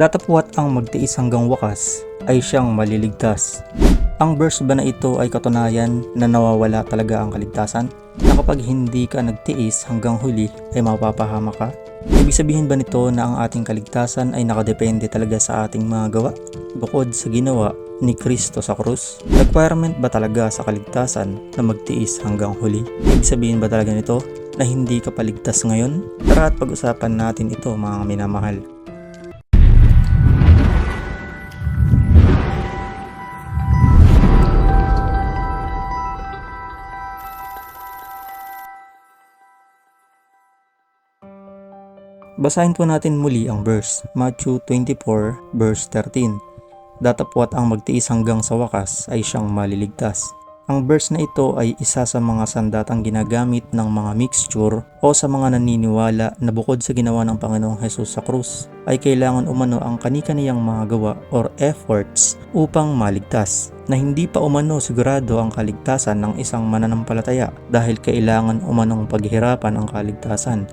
Datapwat ang magtiis hanggang wakas ay siyang maliligtas. Ang verse ba na ito ay katunayan na nawawala talaga ang kaligtasan? Na kapag hindi ka nagtiis hanggang huli ay mapapahama ka? Ibig sabihin ba nito na ang ating kaligtasan ay nakadepende talaga sa ating mga gawa? Bukod sa ginawa ni Kristo sa krus? Requirement ba talaga sa kaligtasan na magtiis hanggang huli? Ibig sabihin ba talaga nito na hindi ka paligtas ngayon? Tara at pag-usapan natin ito mga minamahal. Basahin po natin muli ang verse, Matthew 24 verse 13. Datapwat ang magtiis hanggang sa wakas ay siyang maliligtas. Ang verse na ito ay isa sa mga sandatang ginagamit ng mga mixture o sa mga naniniwala na bukod sa ginawa ng Panginoong Hesus sa krus ay kailangan umano ang kani-kaniyang mga gawa or efforts upang maligtas na hindi pa umano sigurado ang kaligtasan ng isang mananampalataya dahil kailangan umanong paghirapan ang kaligtasan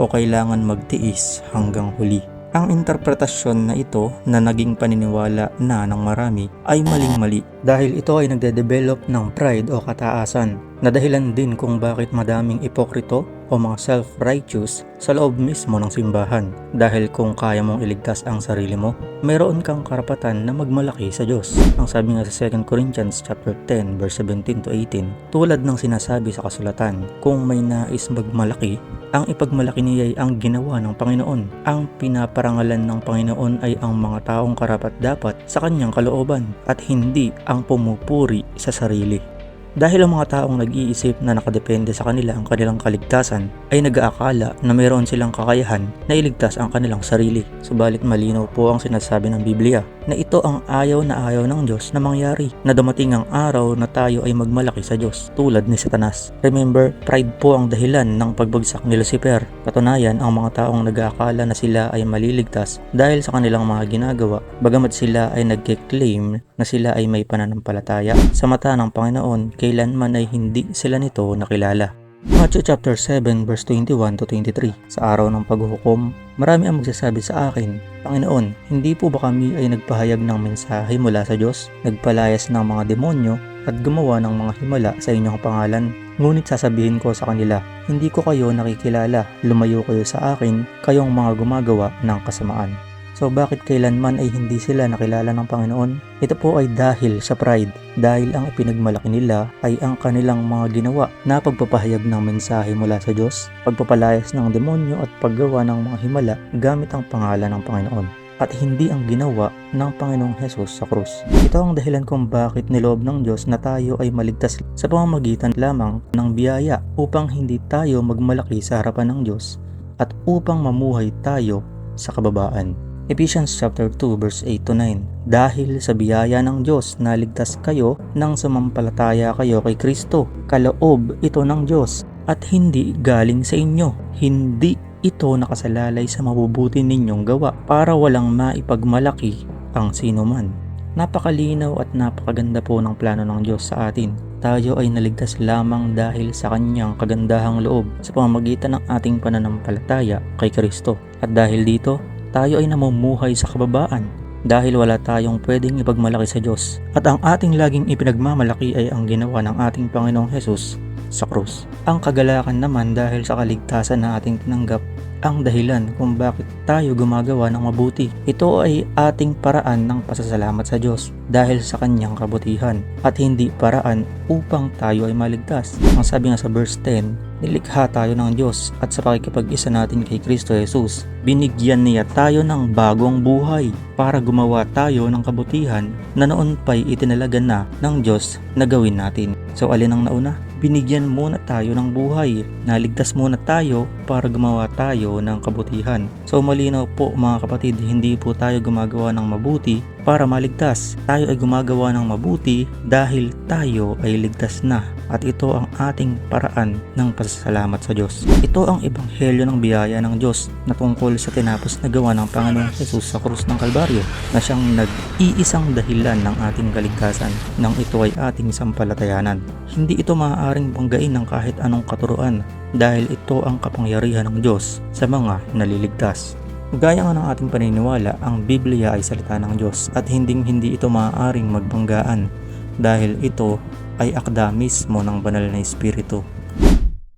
o kailangan magtiis hanggang huli. Ang interpretasyon na ito na naging paniniwala na ng marami ay maling-mali dahil ito ay nagde-develop ng pride o kataasan na dahilan din kung bakit madaming ipokrito o mga self-righteous sa loob mismo ng simbahan dahil kung kaya mong iligtas ang sarili mo, mayroon kang karapatan na magmalaki sa Diyos. Ang sabi nga sa 2 Corinthians chapter 10 verse 17 to 18, tulad ng sinasabi sa kasulatan, kung may nais magmalaki, ang ipagmalaki niya ay ang ginawa ng Panginoon. Ang pinaparangalan ng Panginoon ay ang mga taong karapat dapat sa kanyang kalooban at hindi ang pumupuri sa sarili. Dahil ang mga taong nag-iisip na nakadepende sa kanila ang kanilang kaligtasan ay nag-aakala na mayroon silang kakayahan na iligtas ang kanilang sarili. Subalit malinaw po ang sinasabi ng Biblia na ito ang ayaw na ayaw ng Diyos na mangyari na dumating ang araw na tayo ay magmalaki sa Diyos tulad ni Satanas. Remember, pride po ang dahilan ng pagbagsak ni Lucifer. Katunayan, ang mga taong nag-aakala na sila ay maliligtas dahil sa kanilang mga ginagawa bagamat sila ay nagke-claim na sila ay may pananampalataya sa mata ng Panginoon kailanman ay hindi sila nito nakilala. Matthew chapter 7 verse 21 to 23 Sa araw ng paghuhukom, marami ang magsasabi sa akin, Panginoon, hindi po ba kami ay nagpahayag ng mensahe mula sa Diyos, nagpalayas ng mga demonyo at gumawa ng mga himala sa inyong pangalan? Ngunit sasabihin ko sa kanila, hindi ko kayo nakikilala, lumayo kayo sa akin, kayong mga gumagawa ng kasamaan. So bakit kailanman ay hindi sila nakilala ng Panginoon? Ito po ay dahil sa pride, dahil ang ipinagmalaki nila ay ang kanilang mga ginawa na pagpapahayag ng mensahe mula sa Diyos, pagpapalayas ng demonyo at paggawa ng mga himala gamit ang pangalan ng Panginoon at hindi ang ginawa ng Panginoong Hesus sa krus. Ito ang dahilan kung bakit niloob ng Diyos na tayo ay maligtas sa pamamagitan lamang ng biyaya upang hindi tayo magmalaki sa harapan ng Diyos at upang mamuhay tayo sa kababaan. Ephesians chapter 2 verse 8 to 9 Dahil sa biyaya ng Diyos naligtas kayo nang sumampalataya kayo kay Kristo. Kaloob ito ng Diyos at hindi galing sa inyo. Hindi ito nakasalalay sa mabubuti ninyong gawa para walang maipagmalaki ang sino man. Napakalinaw at napakaganda po ng plano ng Diyos sa atin. Tayo ay naligtas lamang dahil sa kanyang kagandahang loob sa pamamagitan ng ating pananampalataya kay Kristo. At dahil dito, tayo ay namumuhay sa kababaan dahil wala tayong pwedeng ipagmalaki sa Diyos. At ang ating laging ipinagmamalaki ay ang ginawa ng ating Panginoong Hesus sa krus. Ang kagalakan naman dahil sa kaligtasan na ating tinanggap ang dahilan kung bakit tayo gumagawa ng mabuti. Ito ay ating paraan ng pasasalamat sa Diyos dahil sa kanyang kabutihan at hindi paraan upang tayo ay maligtas. Ang sabi nga sa verse 10, nilikha tayo ng Diyos at sa pakikipag-isa natin kay Kristo Jesus, binigyan niya tayo ng bagong buhay para gumawa tayo ng kabutihan na noon pa'y itinalaga na ng Diyos na gawin natin. So alin ang nauna? Binigyan muna tayo ng buhay. Naligtas muna tayo para gumawa tayo ng kabutihan. So malinaw po mga kapatid, hindi po tayo gumagawa ng mabuti para maligtas. Tayo ay gumagawa ng mabuti dahil tayo ay ligtas na at ito ang ating paraan ng pasasalamat sa Diyos. Ito ang ebanghelyo ng biyaya ng Diyos na tungkol sa tinapos na gawa ng Panginoong Jesus sa krus ng Kalbaryo na siyang nag-iisang dahilan ng ating kaligtasan nang ito ay ating sampalatayanan. Hindi ito maaaring banggain ng kahit anong katuruan dahil ito ang kapangyarihan ng Diyos sa mga naliligtas. Gaya nga ng ating paniniwala, ang Biblia ay salita ng Diyos at hinding hindi ito maaaring magbanggaan dahil ito ay akda mismo ng banal na Espiritu.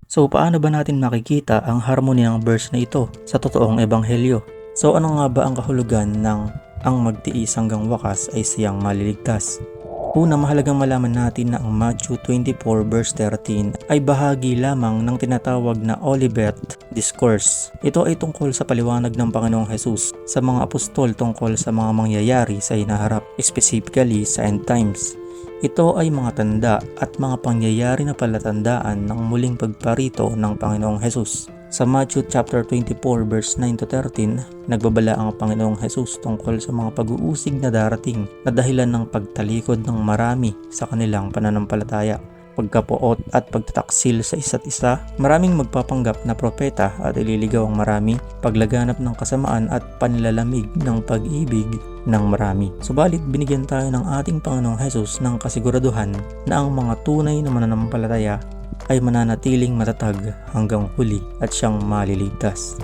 So paano ba natin makikita ang harmony ng verse na ito sa totoong ebanghelyo? So ano nga ba ang kahulugan ng ang magtiis hanggang wakas ay siyang maliligtas? Una, mahalagang malaman natin na ang Matthew 24 verse 13 ay bahagi lamang ng tinatawag na Olivet Discourse. Ito ay tungkol sa paliwanag ng Panginoong Jesus sa mga apostol tungkol sa mga mangyayari sa hinaharap, specifically sa end times. Ito ay mga tanda at mga pangyayari na palatandaan ng muling pagparito ng Panginoong Jesus. Sa Matthew chapter 24 verse 9 to 13, nagbabala ang Panginoong Jesus tungkol sa mga pag-uusig na darating na dahilan ng pagtalikod ng marami sa kanilang pananampalataya pagkapuot at pagtataksil sa isa't isa, maraming magpapanggap na propeta at ililigaw ang marami, paglaganap ng kasamaan at panlalamig ng pag-ibig ng marami. Subalit binigyan tayo ng ating Panginoong Hesus ng kasiguraduhan na ang mga tunay na mananampalataya ay mananatiling matatag hanggang huli at siyang maliligtas.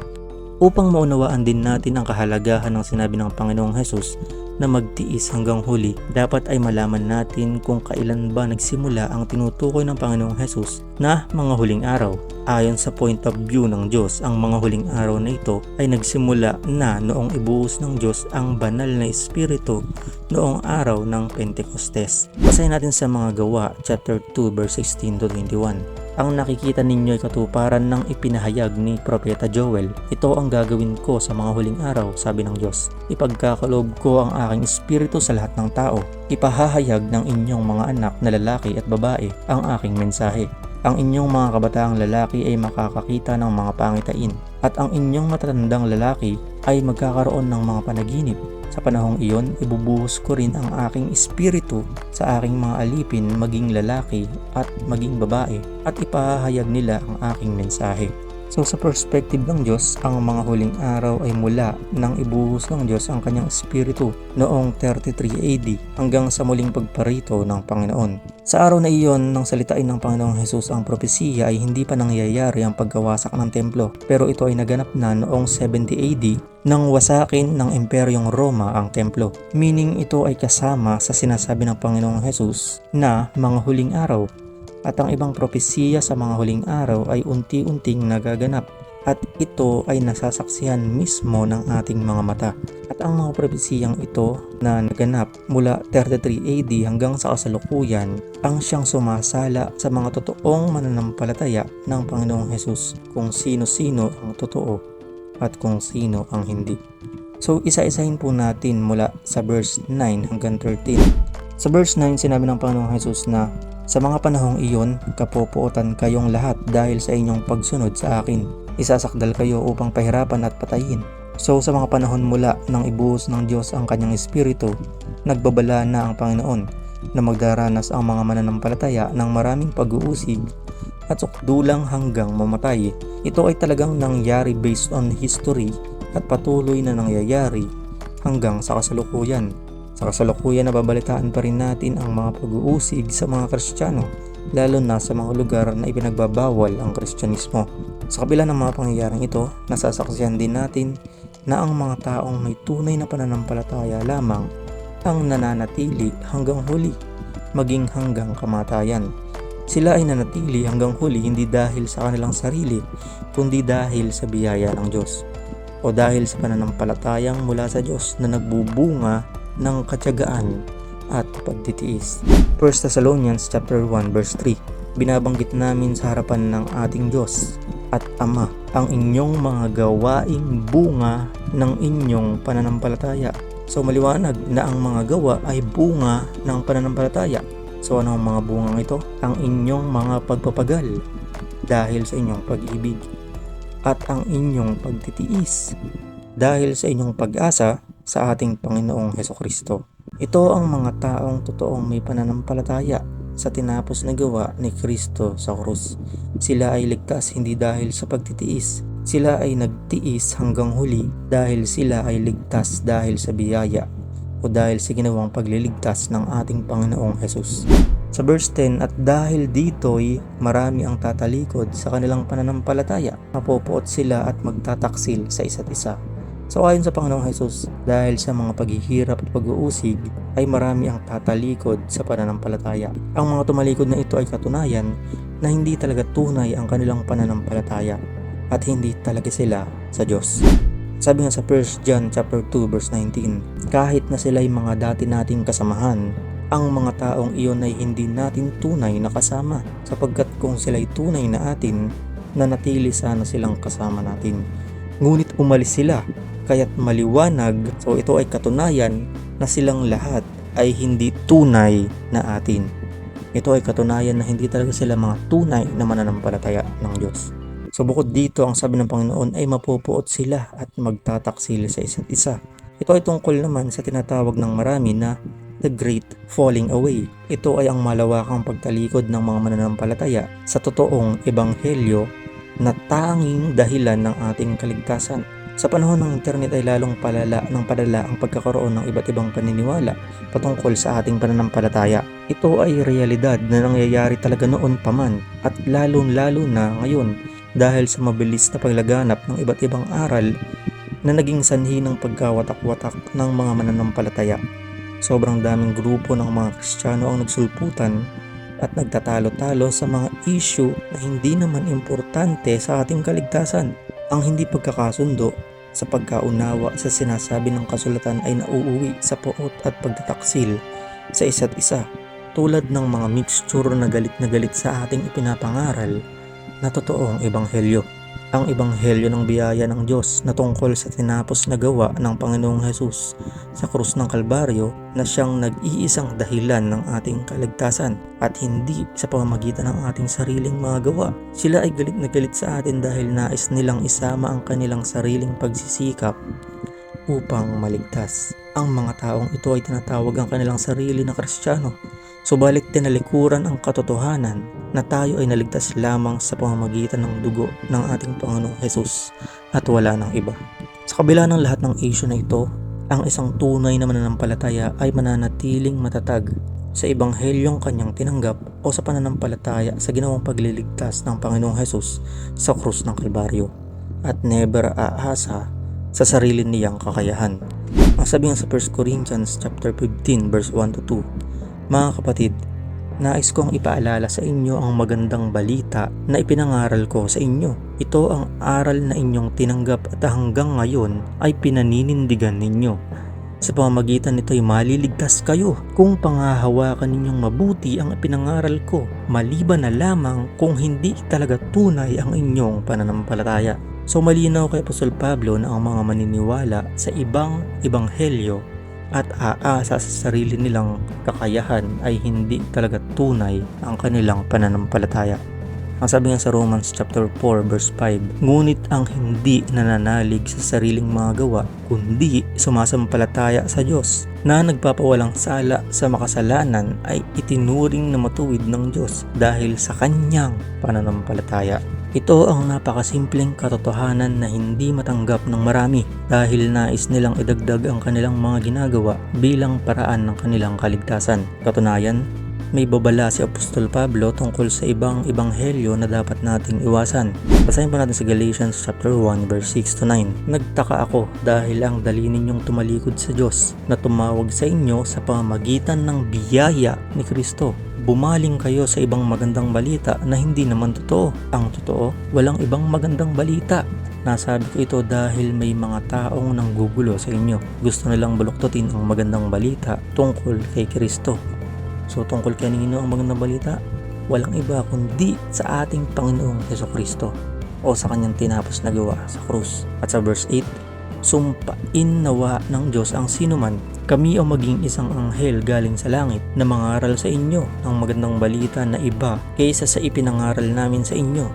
Upang maunawaan din natin ang kahalagahan ng sinabi ng Panginoong Hesus na magtiis hanggang huli, dapat ay malaman natin kung kailan ba nagsimula ang tinutukoy ng Panginoong Hesus na mga huling araw. Ayon sa point of view ng Diyos, ang mga huling araw na ito ay nagsimula na noong ibuhos ng Diyos ang banal na Espiritu noong araw ng Pentecostes. Basahin natin sa mga gawa, chapter 2, verse 16 to 21. Ang nakikita ninyo ay katuparan ng ipinahayag ni Propeta Joel. Ito ang gagawin ko sa mga huling araw, sabi ng Diyos. Ipagkakaloob ko ang aking espiritu sa lahat ng tao. Ipahahayag ng inyong mga anak na lalaki at babae ang aking mensahe. Ang inyong mga kabataang lalaki ay makakakita ng mga pangitain at ang inyong matatandang lalaki ay magkakaroon ng mga panaginip sa panahong iyon, ibubuhos ko rin ang aking espiritu sa aking mga alipin maging lalaki at maging babae at ipahahayag nila ang aking mensahe. So sa perspective ng Diyos, ang mga huling araw ay mula nang ibuhos ng Diyos ang kanyang espiritu noong 33 AD hanggang sa muling pagparito ng Panginoon. Sa araw na iyon, nang salitain ng Panginoong Hesus ang propesiya ay hindi pa nangyayari ang pagkawasak ng templo pero ito ay naganap na noong 70 AD nang wasakin ng Imperyong Roma ang templo. Meaning ito ay kasama sa sinasabi ng Panginoong Hesus na mga huling araw at ang ibang propesiya sa mga huling araw ay unti-unting nagaganap at ito ay nasasaksihan mismo ng ating mga mata. At ang mga propesiyang ito na naganap mula 33 AD hanggang sa kasalukuyan ang siyang sumasala sa mga totoong mananampalataya ng Panginoong Hesus kung sino-sino ang totoo at kung sino ang hindi. So isa-isahin po natin mula sa verse 9 hanggang 13. Sa verse 9 sinabi ng Panginoong Hesus na sa mga panahong iyon, kapopuotan kayong lahat dahil sa inyong pagsunod sa akin. Isasakdal kayo upang pahirapan at patayin. So sa mga panahon mula nang ibuhos ng Diyos ang kanyang espiritu, nagbabala na ang Panginoon na magdaranas ang mga mananampalataya ng maraming pag-uusig at sukdulang hanggang mamatay. Ito ay talagang nangyari based on history at patuloy na nangyayari hanggang sa kasalukuyan. Sa kasalukuyan nababalitaan pa rin natin ang mga pag-uusig sa mga Kristiyano, lalo na sa mga lugar na ipinagbabawal ang Kristyanismo. Sa kabila ng mga pangyayaring ito, nasasaksihan din natin na ang mga taong may tunay na pananampalataya lamang ang nananatili hanggang huli, maging hanggang kamatayan. Sila ay nanatili hanggang huli hindi dahil sa kanilang sarili, kundi dahil sa biyaya ng Diyos o dahil sa pananampalatayang mula sa Diyos na nagbubunga ng katyagaan at pagtitiis. 1 Thessalonians chapter 1 verse 3 Binabanggit namin sa harapan ng ating Diyos at Ama ang inyong mga gawaing bunga ng inyong pananampalataya. So maliwanag na ang mga gawa ay bunga ng pananampalataya. So ano ang mga bunga ito? Ang inyong mga pagpapagal dahil sa inyong pag-ibig at ang inyong pagtitiis dahil sa inyong pag-asa sa ating Panginoong Heso Kristo. Ito ang mga taong totoong may pananampalataya sa tinapos na gawa ni Kristo sa krus. Sila ay ligtas hindi dahil sa pagtitiis. Sila ay nagtiis hanggang huli dahil sila ay ligtas dahil sa biyaya o dahil sa ginawang pagliligtas ng ating Panginoong Hesus. Sa verse 10, at dahil dito'y marami ang tatalikod sa kanilang pananampalataya, mapopoot sila at magtataksil sa isa't isa So ayon sa Panginoong Jesus, dahil sa mga paghihirap at pag-uusig, ay marami ang tatalikod sa pananampalataya. Ang mga tumalikod na ito ay katunayan na hindi talaga tunay ang kanilang pananampalataya at hindi talaga sila sa Diyos. Sabi nga sa 1 John chapter 2 verse 19, kahit na sila ay mga dati nating kasamahan, ang mga taong iyon ay hindi natin tunay na kasama sapagkat kung sila ay tunay na atin, nanatili sana silang kasama natin. Ngunit umalis sila, kaya't maliwanag, so ito ay katunayan na silang lahat ay hindi tunay na atin. Ito ay katunayan na hindi talaga sila mga tunay na mananampalataya ng Diyos. So bukod dito, ang sabi ng Panginoon ay mapupuot sila at magtataksil sa isa't isa. Ito ay tungkol naman sa tinatawag ng marami na the great falling away. Ito ay ang malawakang pagtalikod ng mga mananampalataya sa totoong ebanghelyo na tanging dahilan ng ating kaligtasan. Sa panahon ng internet ay lalong palala ng padala ang pagkakaroon ng iba't ibang paniniwala patungkol sa ating pananampalataya. Ito ay realidad na nangyayari talaga noon pa man at lalong lalo na ngayon dahil sa mabilis na paglaganap ng iba't ibang aral na naging sanhi ng pagkawatak-watak ng mga mananampalataya. Sobrang daming grupo ng mga Kristiyano ang nagsulputan at nagtatalo-talo sa mga issue na hindi naman importante sa ating kaligtasan. Ang hindi pagkakasundo sa pagkaunawa sa sinasabi ng kasulatan ay nauuwi sa poot at pagtataksil sa isa't isa tulad ng mga mixture na galit na galit sa ating ipinapangaral na totoong ebanghelyo. Ang ebanghelyo ng biyaya ng Diyos na tungkol sa tinapos na gawa ng Panginoong Hesus sa krus ng Kalbaryo na siyang nag-iisang dahilan ng ating kaligtasan at hindi sa pamamagitan ng ating sariling mga gawa. Sila ay galit na galit sa atin dahil nais nilang isama ang kanilang sariling pagsisikap upang maligtas. Ang mga taong ito ay tinatawag ang kanilang sarili na kristyano Subalit tinalikuran ang katotohanan na tayo ay naligtas lamang sa pamamagitan ng dugo ng ating Panginoong Hesus at wala ng iba. Sa kabila ng lahat ng issue na ito, ang isang tunay na mananampalataya ay mananatiling matatag sa ebanghelyong kanyang tinanggap o sa pananampalataya sa ginawang pagliligtas ng Panginoong Hesus sa krus ng Kalbaryo at never aasa sa sarili niyang kakayahan. Ang sabi nga sa 1 Corinthians chapter 15 verse 1 to 2, mga kapatid, nais kong ipaalala sa inyo ang magandang balita na ipinangaral ko sa inyo. Ito ang aral na inyong tinanggap at hanggang ngayon ay pinaninindigan ninyo. Sa pamamagitan nito ay maliligtas kayo kung pangahawakan ninyong mabuti ang ipinangaral ko, maliban na lamang kung hindi talaga tunay ang inyong pananampalataya. So malinaw kay Apostol Pablo na ang mga maniniwala sa ibang ebanghelyo at aasa sa sarili nilang kakayahan ay hindi talaga tunay ang kanilang pananampalataya. Ang sabi nga sa Romans chapter 4 verse 5, Ngunit ang hindi nananalig sa sariling mga gawa, kundi sumasampalataya sa Diyos na nagpapawalang sala sa makasalanan ay itinuring na matuwid ng Diyos dahil sa kanyang pananampalataya. Ito ang napakasimpleng katotohanan na hindi matanggap ng marami dahil nais nilang idagdag ang kanilang mga ginagawa bilang paraan ng kanilang kaligtasan. Katunayan, may babala si Apostol Pablo tungkol sa ibang ebanghelyo na dapat nating iwasan. Basahin pa natin sa Galatians chapter 1 verse 6 to 9. Nagtaka ako dahil ang dali ninyong tumalikod sa Diyos na tumawag sa inyo sa pamamagitan ng biyaya ni Kristo bumaling kayo sa ibang magandang balita na hindi naman totoo. Ang totoo, walang ibang magandang balita. Nasabi ko ito dahil may mga taong nanggugulo sa inyo. Gusto nilang baluktutin ang magandang balita tungkol kay Kristo. So tungkol kanino ang magandang balita? Walang iba kundi sa ating Panginoong Heso Kristo o sa kanyang tinapos na gawa sa krus. At sa verse 8, sumpain nawa ng Diyos ang sinuman kami ang maging isang anghel galing sa langit na mangaral sa inyo ng magandang balita na iba kaysa sa ipinangaral namin sa inyo.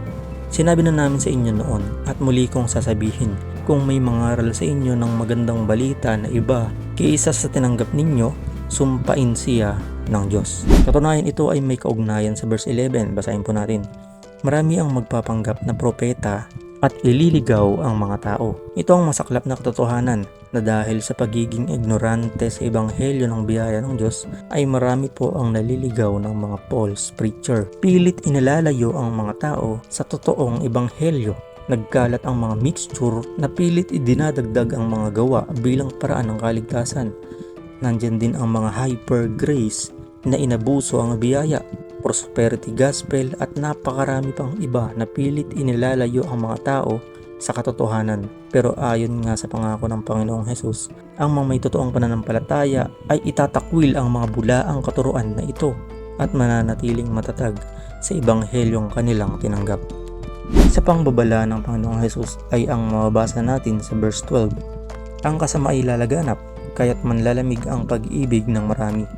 Sinabi na namin sa inyo noon at muli kong sasabihin kung may mangaral sa inyo ng magandang balita na iba kaysa sa tinanggap ninyo, sumpain siya ng Diyos. Katunayan ito ay may kaugnayan sa verse 11. Basahin po natin. Marami ang magpapanggap na propeta at ililigaw ang mga tao. Ito ang masaklap na katotohanan na dahil sa pagiging ignorante sa ebanghelyo ng biyaya ng Diyos ay marami po ang naliligaw ng mga false preacher. Pilit inilalayo ang mga tao sa totoong ebanghelyo Nagkalat ang mga mixture na pilit idinadagdag ang mga gawa bilang paraan ng kaligtasan. Nandyan din ang mga hyper grace na inabuso ang biyaya, prosperity gospel at napakarami pang iba na pilit inilalayo ang mga tao sa katotohanan. Pero ayon nga sa pangako ng Panginoong Hesus, ang mga may totoong pananampalataya ay itatakwil ang mga bulaang katuruan na ito at mananatiling matatag sa ibanghelyong kanilang tinanggap. Sa pangbabala ng Panginoong Hesus ay ang mababasa natin sa verse 12. Ang kasama ay lalaganap, kaya't manlalamig ang pag-ibig ng marami.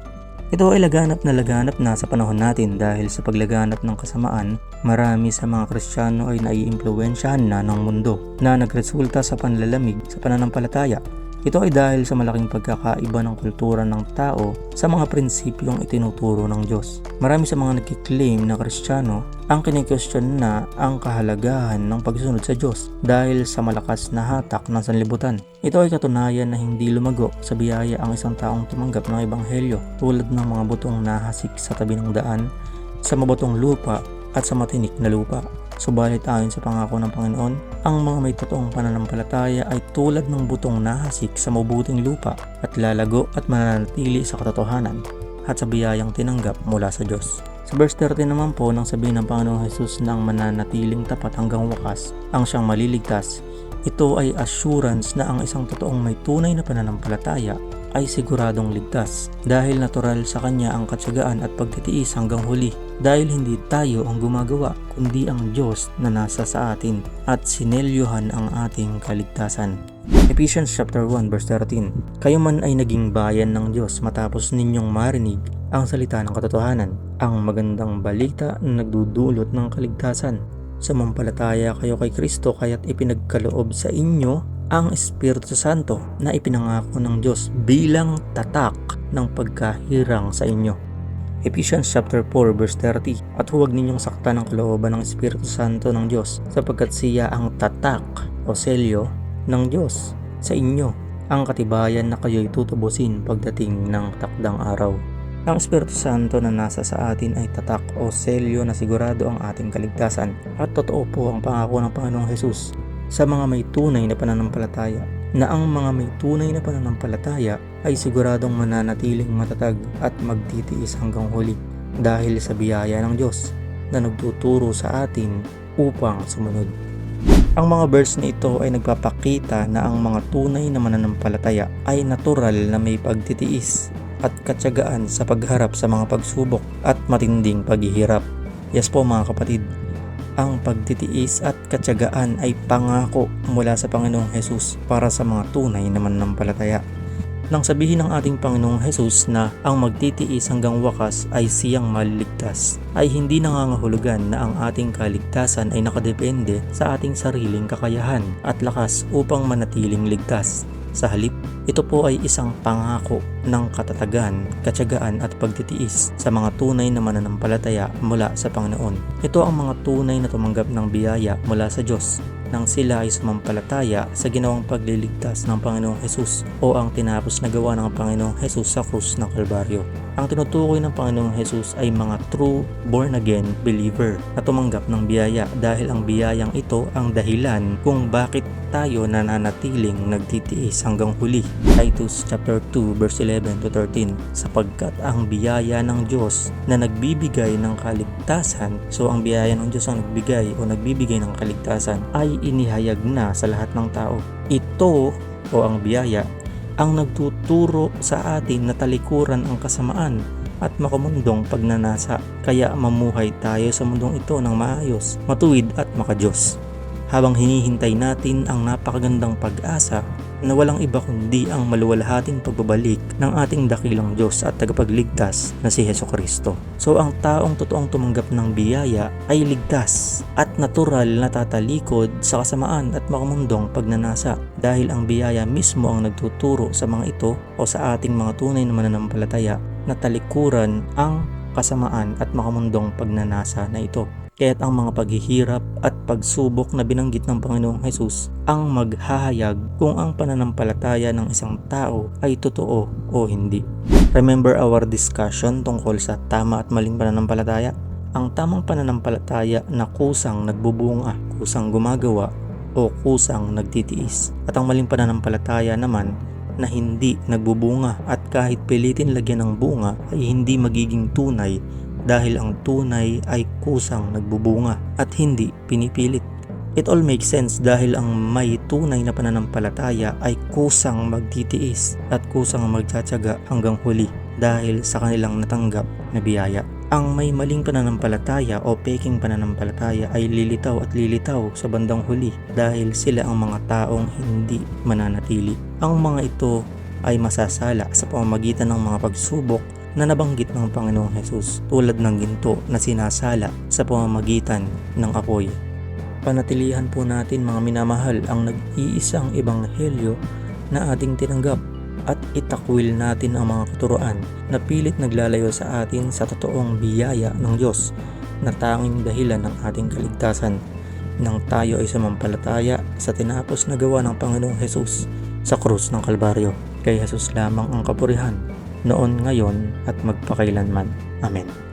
Ito ay laganap na laganap na sa panahon natin dahil sa paglaganap ng kasamaan, marami sa mga Kristiyano ay naiimpluwensyahan na ng mundo na nagresulta sa panlalamig sa pananampalataya. Ito ay dahil sa malaking pagkakaiba ng kultura ng tao sa mga prinsipyong itinuturo ng Diyos. Marami sa mga nagkiklaim na Kristiyano ang kinikwestiyon na ang kahalagahan ng pagsunod sa Diyos dahil sa malakas na hatak ng sanlibutan. Ito ay katunayan na hindi lumago sa biyaya ang isang taong tumanggap ng Ebanghelyo tulad ng mga butong nahasik sa tabi ng daan, sa mabutong lupa at sa matinik na lupa. Subalit ayon sa pangako ng Panginoon, ang mga may totoong pananampalataya ay tulad ng butong nahasik sa mabuting lupa at lalago at mananatili sa katotohanan at sa biyayang tinanggap mula sa Diyos. Sa verse 30 naman po nang sabihin ng Panginoong Jesus na ang mananatiling tapat hanggang wakas ang siyang maliligtas, ito ay assurance na ang isang totoong may tunay na pananampalataya ay siguradong ligtas dahil natural sa kanya ang katsagaan at pagtitiis hanggang huli dahil hindi tayo ang gumagawa kundi ang Diyos na nasa sa atin at sinelyohan ang ating kaligtasan. Ephesians chapter 1 verse 13 Kayo man ay naging bayan ng Diyos matapos ninyong marinig ang salita ng katotohanan, ang magandang balita na nagdudulot ng kaligtasan. Sumampalataya kayo kay Kristo kaya't ipinagkaloob sa inyo ang Espiritu Santo na ipinangako ng Diyos bilang tatak ng pagkahirang sa inyo. Ephesians chapter 4 verse 30 At huwag ninyong saktan ang kalooban ng Espiritu Santo ng Diyos sapagkat siya ang tatak o selyo ng Diyos sa inyo ang katibayan na kayo'y tutubusin pagdating ng takdang araw. Ang Espiritu Santo na nasa sa atin ay tatak o selyo na sigurado ang ating kaligtasan at totoo po ang pangako ng Panginoong Hesus sa mga may tunay na pananampalataya na ang mga may tunay na pananampalataya ay siguradong mananatiling matatag at magtitiis hanggang huli dahil sa biyaya ng Diyos na nagtuturo sa atin upang sumunod. Ang mga verse na ito ay nagpapakita na ang mga tunay na mananampalataya ay natural na may pagtitiis at katyagaan sa pagharap sa mga pagsubok at matinding paghihirap. Yes po mga kapatid, ang pagtitiis at katyagaan ay pangako mula sa Panginoong Hesus para sa mga tunay na mananampalataya. Nang sabihin ng ating Panginoong Hesus na ang magtitiis hanggang wakas ay siyang maliligtas, ay hindi nangangahulugan na ang ating kaligtasan ay nakadepende sa ating sariling kakayahan at lakas upang manatiling ligtas. Sa halip, ito po ay isang pangako ng katatagan, katyagaan at pagtitiis sa mga tunay na mananampalataya mula sa Panginoon. Ito ang mga tunay na tumanggap ng biyaya mula sa Diyos nang sila ay sumampalataya sa ginawang pagliligtas ng Panginoong Hesus o ang tinapos na gawa ng Panginoong Hesus sa krus ng Kalbaryo. Ang tinutukoy ng Panginoong Hesus ay mga true born again believer na tumanggap ng biyaya dahil ang biyayang ito ang dahilan kung bakit tayo nananatiling nagtitiis hanggang huli. Titus chapter 2 verse 11 to 13 sapagkat ang biyaya ng Diyos na nagbibigay ng kaligtasan so ang biyaya ng Diyos ang nagbigay o nagbibigay ng kaligtasan ay inihayag na sa lahat ng tao. Ito o ang biyaya ang nagtuturo sa atin na talikuran ang kasamaan at makamundong pagnanasa kaya mamuhay tayo sa mundong ito ng maayos, matuwid at makajos. Habang hinihintay natin ang napakagandang pag-asa na walang iba kundi ang maluwalhating pagbabalik ng ating dakilang Diyos at tagapagligtas na si Heso Kristo. So ang taong totoong tumanggap ng biyaya ay ligtas at natural na tatalikod sa kasamaan at makamundong pagnanasa dahil ang biyaya mismo ang nagtuturo sa mga ito o sa ating mga tunay na mananampalataya na talikuran ang kasamaan at makamundong pagnanasa na ito. Kaya't ang mga paghihirap at pagsubok na binanggit ng Panginoong Hesus ang maghahayag kung ang pananampalataya ng isang tao ay totoo o hindi. Remember our discussion tungkol sa tama at maling pananampalataya? Ang tamang pananampalataya na kusang nagbubunga kusang gumagawa o kusang nagtitiis. At ang maling pananampalataya naman na hindi nagbubunga at kahit pilitin lagyan ng bunga ay hindi magiging tunay dahil ang tunay ay kusang nagbubunga at hindi pinipilit. It all makes sense dahil ang may tunay na pananampalataya ay kusang magtitiis at kusang magtsatsaga hanggang huli dahil sa kanilang natanggap na biyaya. Ang may maling pananampalataya o peking pananampalataya ay lilitaw at lilitaw sa bandang huli dahil sila ang mga taong hindi mananatili. Ang mga ito ay masasala sa pamamagitan ng mga pagsubok na nabanggit ng Panginoong Hesus tulad ng ginto na sinasala sa pamamagitan ng apoy. Panatilihan po natin mga minamahal ang nag-iisang ebanghelyo na ating tinanggap at itakwil natin ang mga katuroan na pilit naglalayo sa atin sa totoong biyaya ng Diyos na tanging dahilan ng ating kaligtasan nang tayo ay sumampalataya sa tinapos na gawa ng Panginoong Hesus sa krus ng Kalbaryo. Kay Jesus lamang ang kapurihan, noon, ngayon at magpakailanman. Amen.